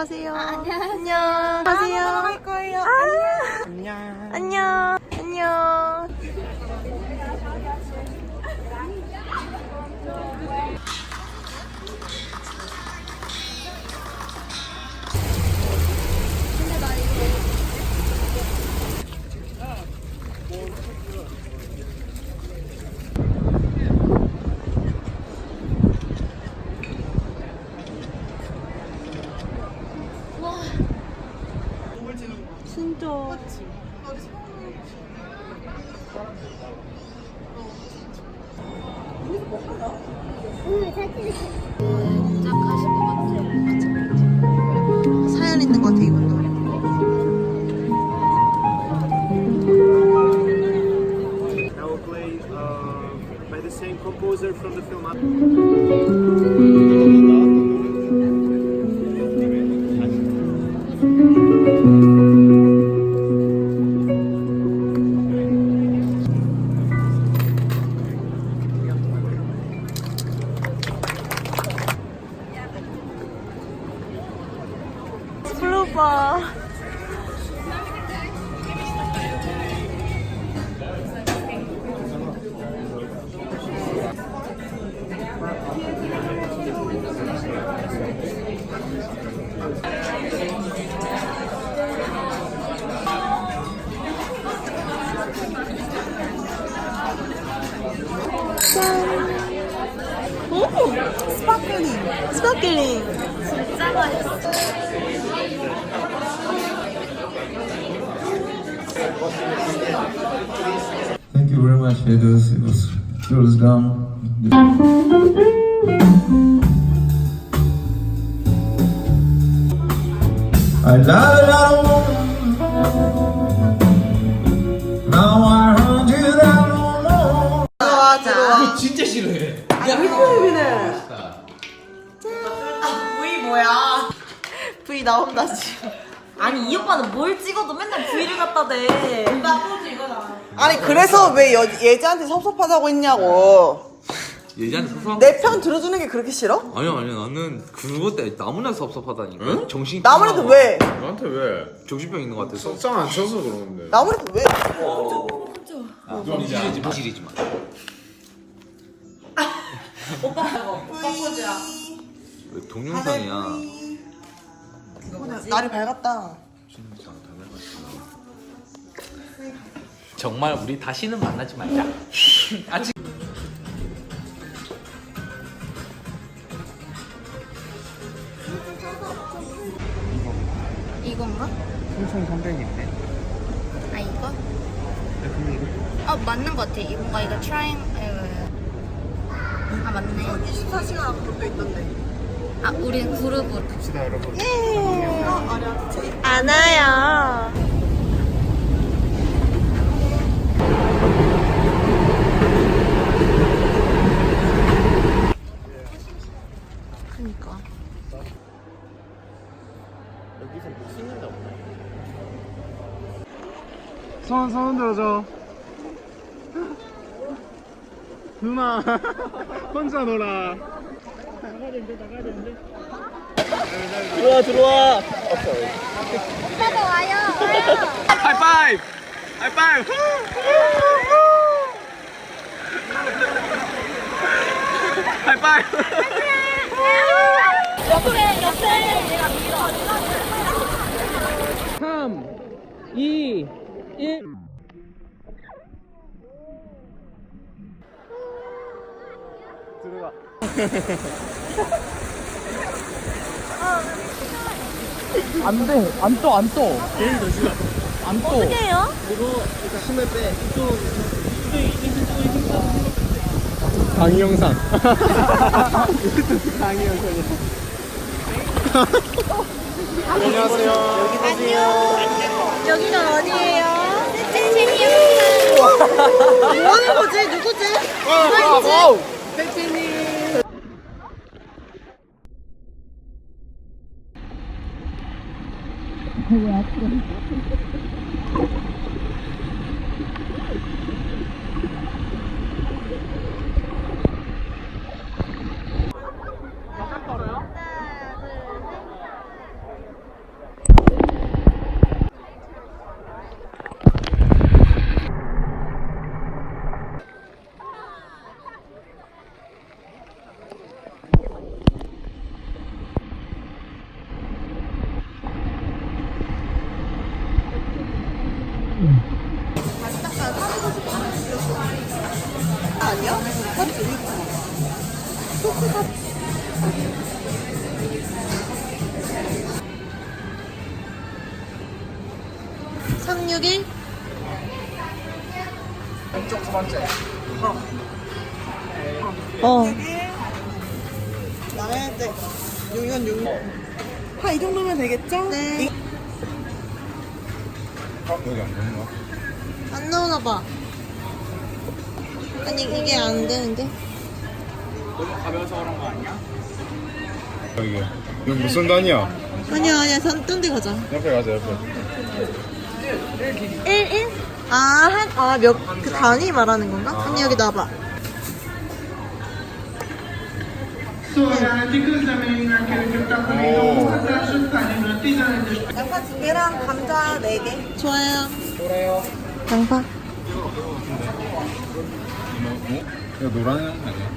가세요. 안녕. 안녕. 가세요. 할 거예요. 아, 안녕. 안녕. 안녕. 진짜. 진짜 가실 것 같아. 사연 있는 것 같아, 이분도. I will play uh, by the same composer from the film. 오! 스파클링. 스파클링. 진짜 맛있어. Thank you very much. It was it was it was done. I love that 들어와. 진짜 싫어해. V 뭐야? V 나온다 지금. 아니 이 오빠는 뭘 찍어도 맨날 V를 갖다 대. 아니 그래서 왜 여, 예지한테 섭섭하다고 했냐고. 예전에 섭섭한 내편 들어주는 게 그렇게 싫어? 아니야 아니야 나는 그것 때문에 나무나 섭섭하다니까 정신 나무래도 왜? 나한테 왜? 정신병 있는 것 같아서 석장 안 쳐서 그러는데. 나무래도 왜? 부실이지 부실이지 마 왜 동영상이야 날이 밝았다. 정말 우리 다시는 만나지 말자. 아직 이건가? 삼성 300인데. 아 이거? 아 맞는 것 같아. 이건가 이거 트라잉. 아 맞네. 24시간 앞으로 있던데. 아 우리 그룹으로. 갑시다 여러분. 안 와요. 그니까. 여기서 못 씻는다 보네. 손, 손 들어줘. 누나, 혼자 놀아. 들어와 들어와. 오빠도 와요. 하이파이브! 하이파이브! 하이파이브! 옆에 옆에 내가 밀어. 3, 2, 1. 들어가. 안 돼. 안 떠, 안 떠. 안 떠. 해요? 강의 영상. 강의 영상이야. 안녕하세요. 여기는 어디예요? 찐찐이요. 뭐 하는 거지? 누구지? 대표님. 왜 앞으로? 아니 이게 안 되는데? 너무 가벼워서 그런 거 아니야? 여기 여기 무슨 단이야? 아니야 아니야 딴데 가자. 옆에 가자 옆에 1 1? 아, 한, 아, 몇, 그 단위 말하는 건가? 아니, 여기 나와봐. 양파 두 개랑 감자 네 개. 좋아요. 그래요. 양파. 어? 이거 노란 아니야?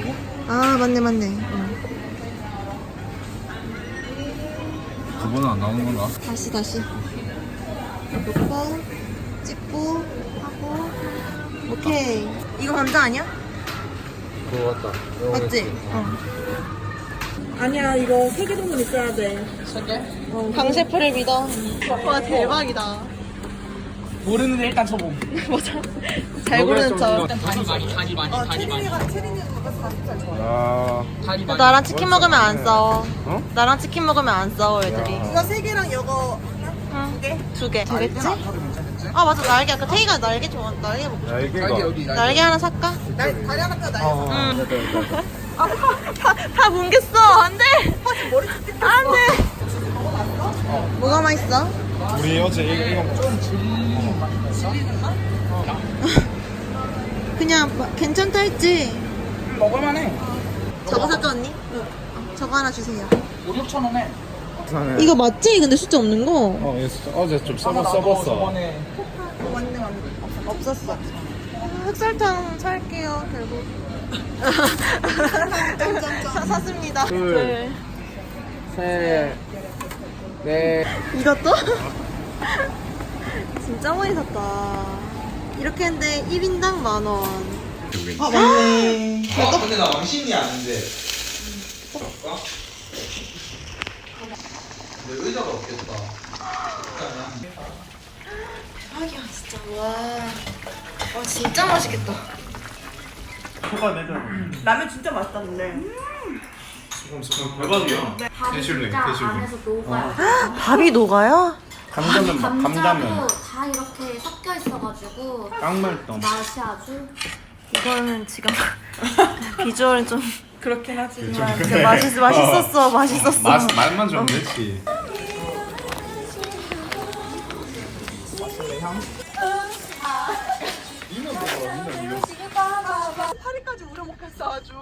이거? 아, 맞네, 맞네. 어. 두 번은 안 나오는 건가? 다시, 다시. 놓고, 찍고, 하고. 오케이. 이거 감자 아니야? 그거 같다 맞지? 어. 아니야 이거 세개 정도 있어야 돼. 세 개? 강 셰프를 믿어. 와, 대박이다. 모르는데 일단 쳐봄. 잘 고르는 척. 일단 다리 많이, 다리 많이, 다리 많이. 체린이가 체린이가 그거 40살 좋아. 아 다리 많이. 나랑 치킨 먹으면 안 싸워. 어? 나랑 치킨 먹으면 안 싸워, 애들이. 이거 세 개랑 이거 응. 두 개. 되겠지? 괜찮겠지? 아, 맞아. 날개. 아까 테이가 날개 좋아. 날개 먹고 싶어. 날개가 날개 여기, 날개. 날개 하나 살까? 날 다리 하나 펴 나. 어, 응. 됐다, 됐다. 아, 파, 파, 파 뭉갰어. 안 돼. 머리 찢안 돼. 뭐가 맛있어? 우리 어제 이거 이거 그냥 마- 괜찮다 했지? 먹을만해. 저거 살까 언니? 저거 하나 주세요. 5, 6천 원에. 이거 맞지? 근데 숫자 없는 거? 어얘 진짜 어제 좀 써봤 써봤어 저번에 맞네 맞네. 없었어. 아, 흑설탕 살게요, 결국. 사, 샀습니다. 둘. 셋, 넷. 이것도? 진짜 많이 샀다. 이렇게 했는데 1인당 만 원. 아 맞네. 아 근데 나 왕신이 아닌데 근데 의자가 없겠다 대박이야, 진짜. 와. 와, 진짜 맛있겠다. 라면 진짜 맛있다는데. 대박이야 대슐랭 대슐랭 안에서 녹아요. 밥이 녹아요? 감자면 막 감자면 다 이렇게 섞여 있어가지고 깡말떡 맛이 아주 이거는 지금 비주얼은 좀 그렇긴 하지. 진짜 맛있, 맛있었어, 맛있었어. 맛, 맛만 좀 됐지 파리까지 우려 먹겠어 아주.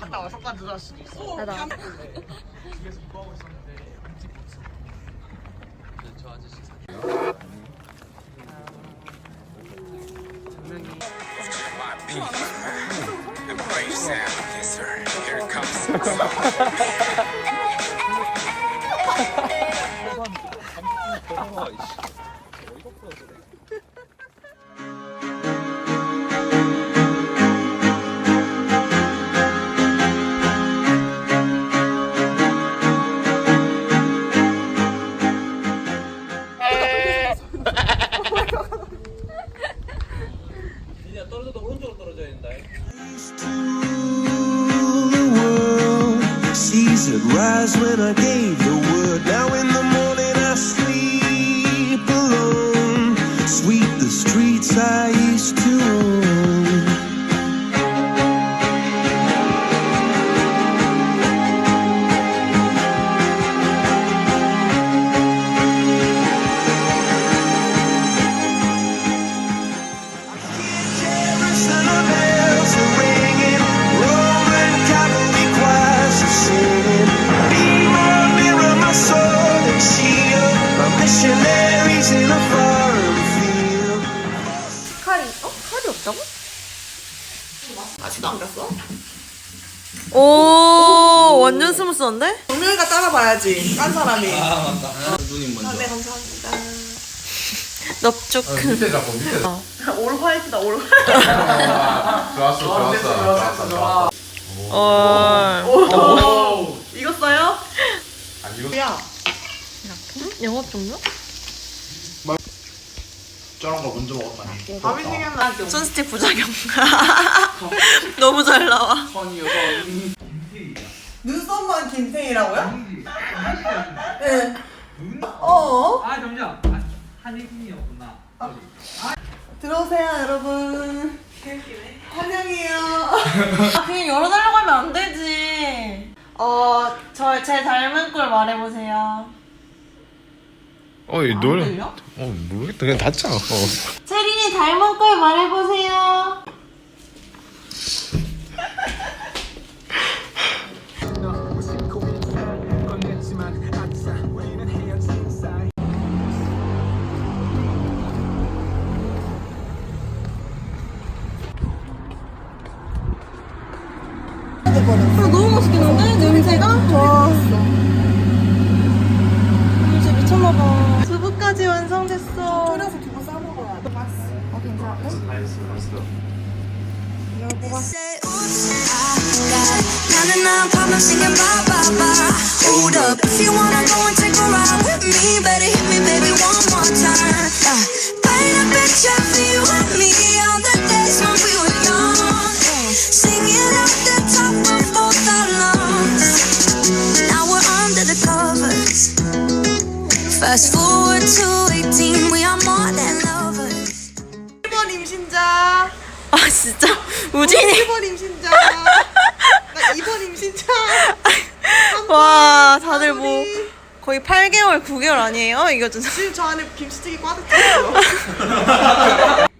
갔다 와서 까지 늦을 수도 있어. 나다. 어? 오, 완전 스무스한데? 정명이가 따라봐야지. 깐 사람이. 아 맞다 누님 먼저 네 감사합니다. 넙죽. 밑에 잡고 밑에 잡고 올 화이트다 올 화이트. 좋았어 좋았어 좋았어 좋았어 어. 이거 써요? 야 영업 종료? 저런 거 먼저 먹었다니. 밤이 생각나 손스틱 부작용. 너무 잘 나와. 눈썹만 김생이라고요? 네 어? 아 잠시만 한혜진이었구나 들어오세요 여러분 환영해요 아, 그냥 열어달라고 하면 안 되지. 어, 저 제 닮은 꼴 말해보세요. 어이 노래. 어 모르겠다. 그냥 닫자. 어. 체린이 닮은 꼴 말해보세요. 완성됐어. 끓여서 두부 싸먹어야 돼 Say, oops, I got 99 problems singing bye bye bye. Hold up, if you wanna go and take a ride with me, better hit me, baby, 8개월, 9개월 아니에요? 이거 진짜. 지금 저 안에 김치찌개 꽈득 찼어요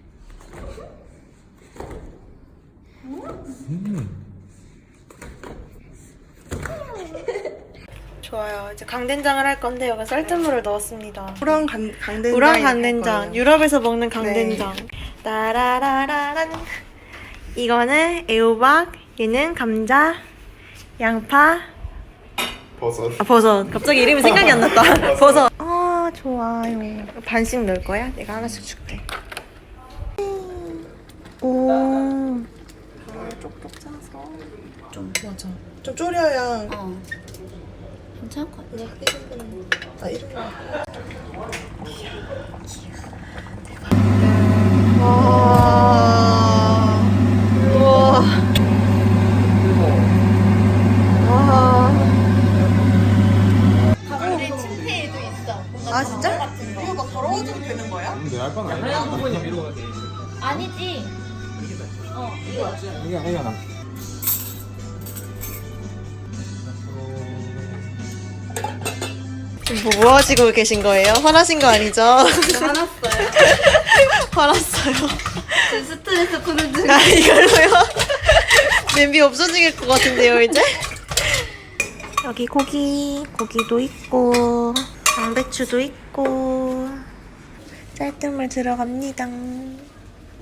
좋아요. 이제 강된장을 할 건데 여기 쌀뜨물을 넣었습니다. 우랑 간, 강된장 우랑 간된장. 유럽에서 먹는 강된장. 네. 따라라라란. 이거는 애호박, 얘는 감자, 양파, 버섯. 아, 버섯. 갑자기 이름이 생각이 안 났다. 버섯. 아, 좋아요. 반씩 넣을 거야? 내가 하나씩 줄게. 오. 좀 졸여야 어. 괜찮을 것 같아. 아 이런 거 와. 거야? 근데 할건 아니야. 아니지. 어, 이거. 이게 아니야. 지금 뭐, 뭐 하시고 계신 거예요? 화나신 거 아니죠? 화났어요. 화났어요. 지금 스트레스 푸는 중. 아, 이걸로요? 냄비 없어질 것 같은데요, 이제? 여기 고기, 고기도 있고, 양배추도 있고, 쌀뜨물 들어갑니다.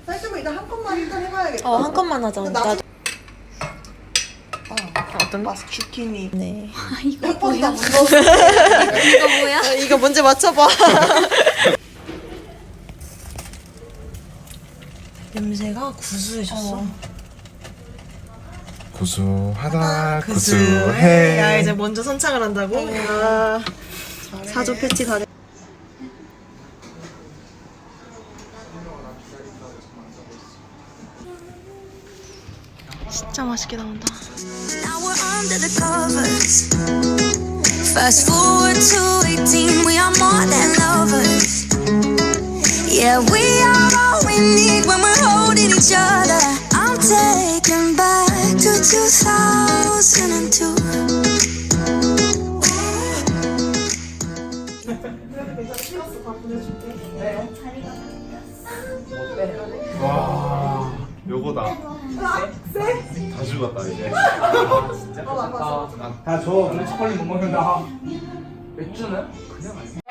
쌀뜨물 일단 한 컵만 일단 해봐야겠다 어, 한 컵만 하자. 근데 나도. 어떤 맛? 주키니 네. 이거 한 번도 뭐야? 이거 뭐야? 어, 이거 먼저 맞춰봐. 냄새가 구수해졌어. 구수하다. 야 이제 먼저 선창을 한다고? 아, 사조 패치 가래. 진짜 맛있게 나온다. Now we're under the covers. Fast forward to 18, we are more than lovers. Yeah, we are all we need when we're holding each other. I'm taken back to 2002. 와, 요거다. 다 죽었다 이제. 다줘 눈치 빨리 못 먹는다. 맥주는 그냥 안.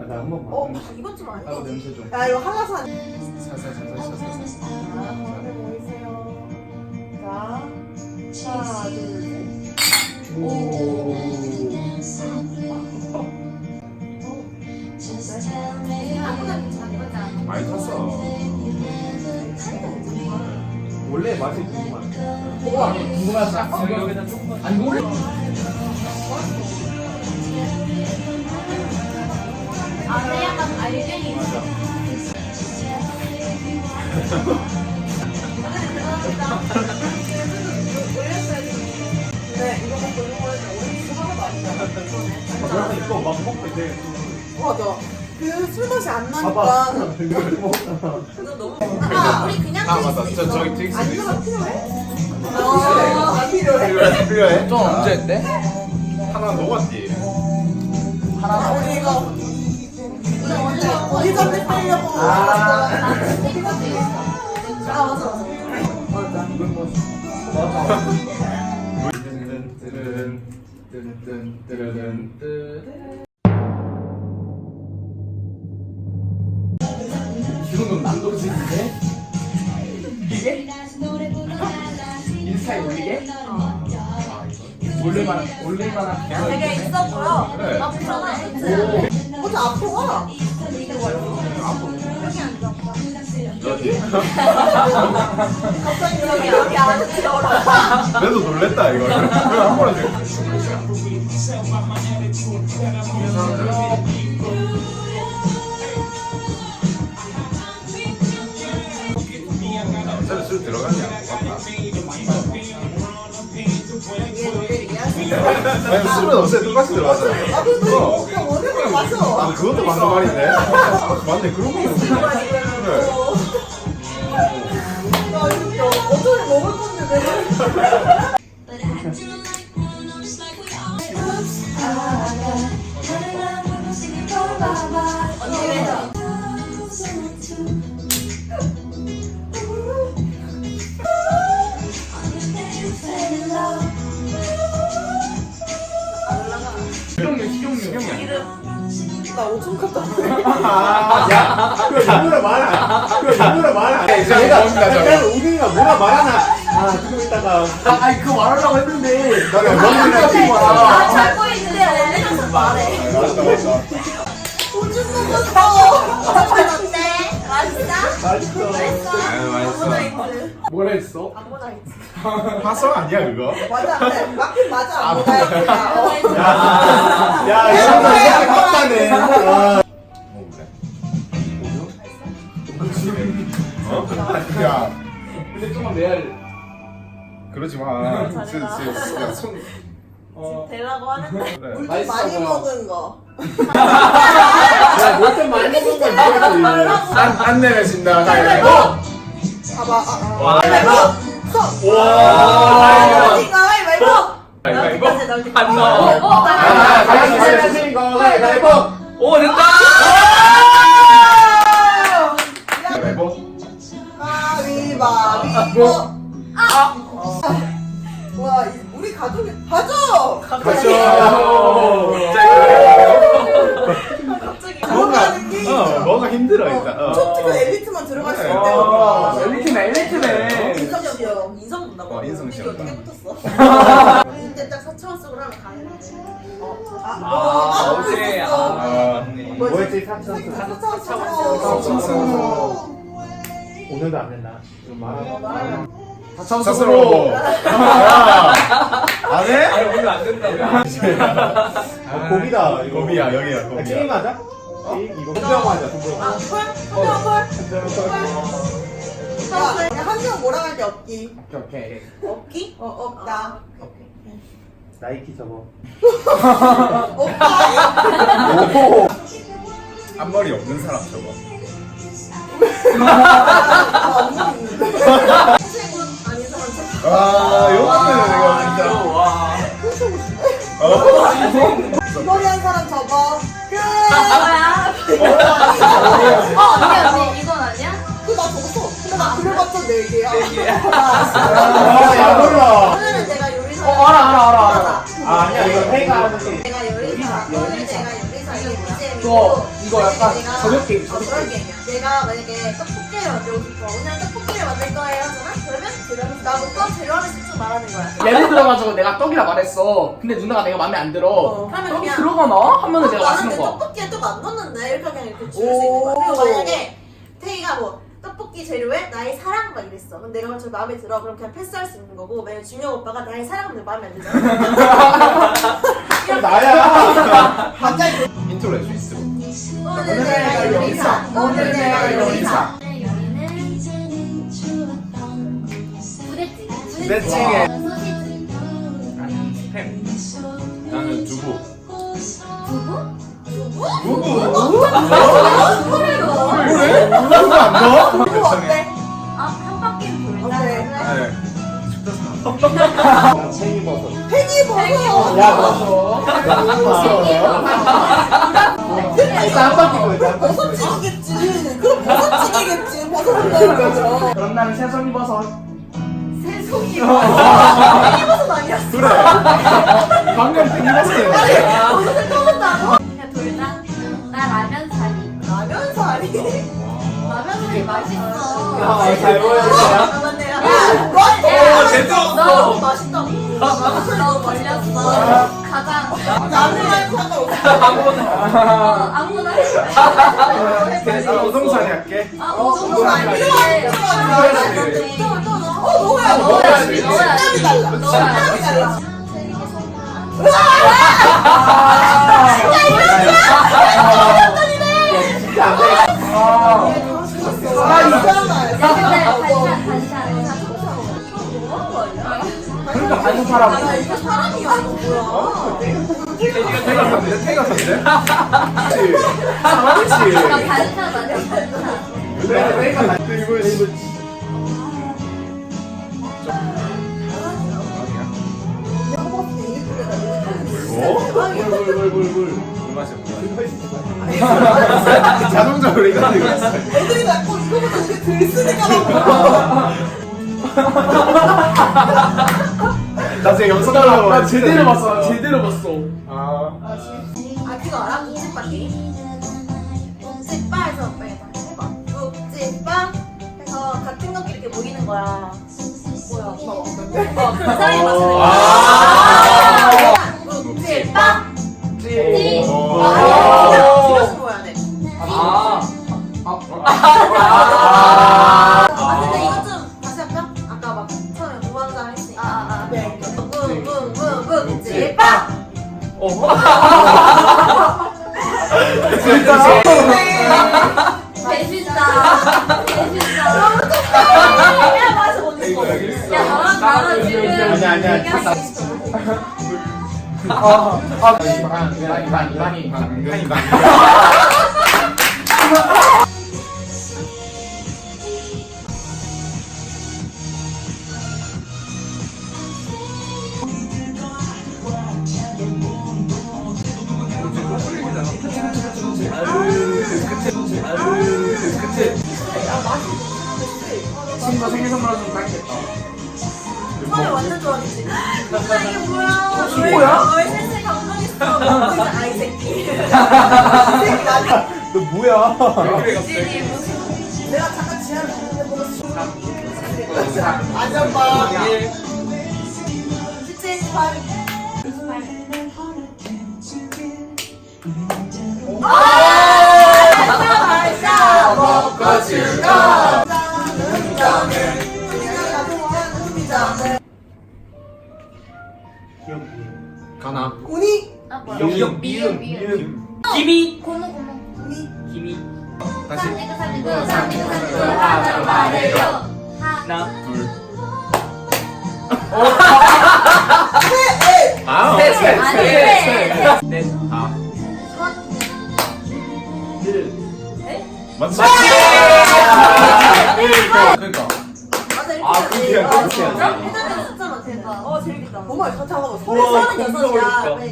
아, 나한번 봐. 어? 이것 좀 아니야? 나도 냄새 좀. 야 이거 한라산 뭐가 궁금하지? 안 궁금해? 안에 약간 알갱이 있어. 그래서 이거 막 먹고 이제 맞아. 그 술 맛이 안 봐봐 나니까. 이걸 먹었잖아 아, 우리 그냥 아 맞다 저 저기 텍스 안주가 필요해? 아, 필요해. 필요해 좀 언제 했대? 하나 녹았지 아, 우리 이거 어디 전에 빼려고. 아. 아, 맞아, 맞아. 뜨르른 뜨르른 뜨르른 뜨르른 이 정도는 난도질인데? 이게? 인스타에 올리게? 올릴만한 올릴만한 되게 있어 보여. 그래. 나쁘지 않아. 어제 아프가? 갑자기 여기 여기 안에 들어라. 그래도 놀랬다 이걸 한 번에 술 들어가냐 아니 술은 어차피 똑같이 들어가잖아. 아, 그래도 그냥 원래대로 마셔. 아 그것도 맞는 말인데. 맞네 그런 거 그래 야, 이거. 어차피 먹을 건데 내가. 내가 내가 우빈이가 뭐라 말하나. 아, 지금 있다가 아, 아니 그거 말하려고 했는데 나가 아, 먹는 거야. 아, 참고 있는데 원래는 말해. 맞다 맞다. 오줌 먹었어. 맛 어때? 맛있어? 맛있어. 아유 맛있어 뭐라 했어? 화성 아니야 그거? 맞아, 그래. 맞긴 맞아. 안 먹어야겠다. 야, 야, 이런 거 진짜 깝다네. 와. 어? 야, 근데 좀만 내야 그러지 마. 진짜, 진짜, 야, 손. 어, 되라고 하는데. 그래. 물좀 맛있어 많이 보여. 먹은 거. 뭘좀 많이 먹은 걸 먹어야지 안, 안 내려진다. 가위바위보. 봐봐. 아, 아. 와. 가위바위보. 서. 와. 가위바위보. 가위바위보. 가위바위보. 안 넣어 아, 가위바위보. 가위바위보. 가위바위보. 오 됐다 가위바위보. 아. 와, 이- 우리 가족이 가족. 가죠. 갑자기. 들어가는 게 어, 뭐가 힘들어 일단. 어. 초특급 엘리트만 들어갈 수 네. 있대. 어, 엘리트네 엘리트네 인성 시험. 인성 본다고. 어, 인성 시험. 이게 어떻게 붙었어? 이때 딱 4차원 쓰고 하면 가능하지. 어, 아, 아, 어제. 아, 뭐였지? 사천. 4차원. 오늘도 안 된다 좀 말하고 스스로. 야, 안 해? 아니 오늘 안 된다고요 아, 고비다 이거 고비야, 여기야, 고비야. 게임 하자? 게임 이거 분명 하자 분명 아, 콜? 한명 뭐라 할게 없기. 오케이 없기? 어, 없다. 나이키 저거 없다. 앞머리 없는 사람 저거. 아, 없는 있는데. 선생님 아닌 사람 저. 아, 이거는 이거 진짜. 와 어? 어, 네. 아. 어. 아 이거 회가 하는 게 내가 요리사. 오늘 내가 요리사 이게 BGM이고. 이거, 이거 약간 내가 저녁 게임, 어, 저녁 게임. 게임이야. 내가 만약에 떡볶이를 만들고 싶어. 오늘 떡볶이를 만들 거예요 하잖아? 그러면 재료를 나부터 재료 하나씩 쭉 말하는 거야. 예를 들어가지고 내가 떡이라 말했어 근데 누나가 내가 마음에 안 들어 어, 그러면 떡이 그냥- 들어가나? 하면은 내가 내 거야 떡볶이에 떡 안 넣었는데 이렇게 그냥 이렇게 줄일 수 있는 거야. 그리고 만약에 태희가 뭐 떡볶이 재료에 나의 사랑 막 이랬어. 그럼 내가 저 마음에 들어. 그럼 그냥 패스할 수 있는 거고. 만약 준영 오빠가 나의 사랑은 마음에 안 들잖아. 나야. 갑자기 인트로 해줄 수 있어. 오늘 내가. 오늘 내가. 부대찌개. 두부. 안 넣어? 어때? 아, 한 바퀴 돌자. 어때? 네. 팽이버섯. 팽이버섯. 야 버섯. 팽이버섯. 한 바퀴 돌자. 한 바퀴 돌자. 버섯찌개겠지. 그럼 버섯찌개겠지. 버섯을 넣은 거죠. 그럼 나는 새송이 버섯. 새송이 팽이버섯 아니었어. 그래. 방금 팽이버섯이야. 버섯을? 그냥. 나 라면 사리. 라면 사리. 라면 사리 맛있어. 아, 잘 보여주세요. 아, 맞네. 야, 너 제대로 너 맛있다고. 너 걸렸어. 말고 상관없어. 어, 아무거나 해. 그래서 우동사리 할게. 아, 어, 안 말이야. 필요하지. 또, 또 넣어. 어, 넣어야 돼. 넣어야지, 식감이. 달라. 식감이 달라. 진짜 안 돼. 아, 이상하다. 야, 근데 반찬, 반찬. 그러니까. 아, 이거 사람이야, 이거 뭐야. 태가 샀는데? 태가 샀는데? 그렇지. 나 그렇지. 아니야, 반찬. 내가 이거 이거 나 뭐? 물물물물물 자동적으로 이거. 애들이 자꾸 이거보다 이게 덜 쓰니까 막 나중에 영상 나, 나와. 나 제대로 봤어. 제대로 봤어. 아. 아 그거 알아? 묵찌빠 게임? 묵찌빠에서 빨리 해봐 묵찌빠 해서 같은 것끼리 이렇게 모이는 거야 뭐야 엄마 먹는데? 어 그럼 사람이 맞추는 아. 거야 아, 아, 이반, 이반, 이반, 이반이, 이반. 친구 생일 선물로 좀. 처음에 완전 좋아했지. 진짜 이게 뭐야? 친구야? 너 뭐야? 내가 잠깐 지하를 갔는데 보고 앉아봐. 17, 18. 아! 먹고 즐거. 가나. 운이 아, 뭐야. 미음, 미음, 미음. 김이. 고모, 고모. 김이. 다시. 하나 말해요. 하나. 둘. 아. 셋, 셋, 아니, 셋, 셋. 셋, 넷, 다. 맞지? 그러니까. 맞아 이렇게 아, 어, 해야지, 어, 그렇게. 어 재밌다. 어머 저 잠깐만 서른 여섯이야.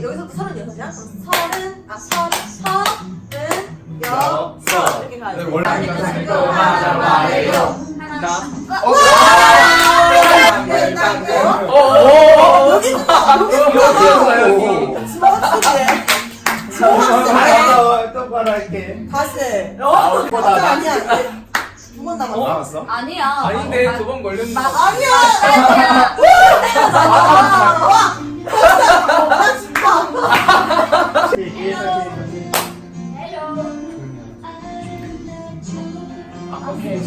여기서부터 서른 여섯이야? 서른 아 서른 서른 여섯 이렇게 가야 돼. 원래 아니, 그거 그거 하나 말해요. 하나. 오, 오, 오. 여기. 여기. 여기. 스마트네. 알았어. 똑바로 할게. 다시. 어? 맞아 아니야. 두번 남았어. 나왔어? 아니야. 아닌데 두 번 걸렸는데. 아니야. 아니야. 와. 나 진짜.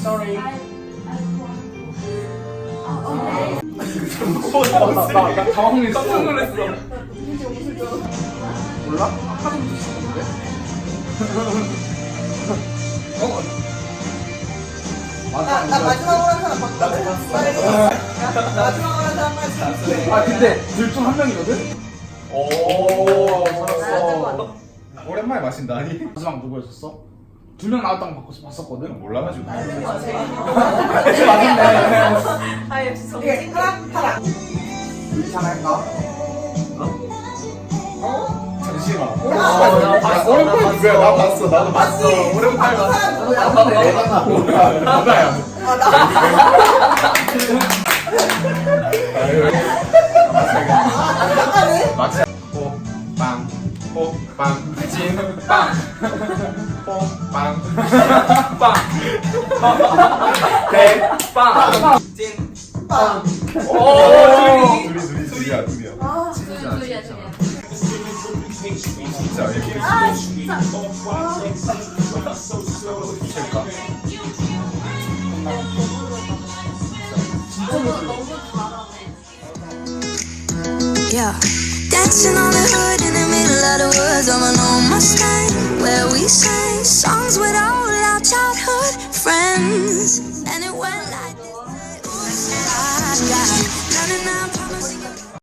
sorry. 나나 당황했어. 깜짝 놀랐어. 몰라? 아까 좀 주시는데? 어? 맞아. 나, 나 마지막으로 한 사람 바꿔. 나 마지막으로 한 사람 빠지. 아 근데 둘 중 한 명이거든. 오, 잘했어. 오랜만에 마신다 아니? 마지막 누구였었어? 두 명 나왔다고 바꿔서 봤었거든? 몰라가지고. 그치 맞았네 아, 역시 정신 파랑, 파랑. 이상할까? 잠시만. 야, 봤어. 오랜만에 누구야 나 봤어. 나도 봤어. 오랜만에 그 사람 누구야? 나야 아, 나. 아, 잠깐만. 마치 호빵. 호빵 찐빵 호빵 빵 대빵 빵. 오 둘이 둘이 둘이야 둘이야 아, 진짜 이렇게 아, 진짜. 미칠까? Yeah. Dancing on the hood in the middle of the woods on an old Mustang where we sang songs with all our childhood friends. And it went like this.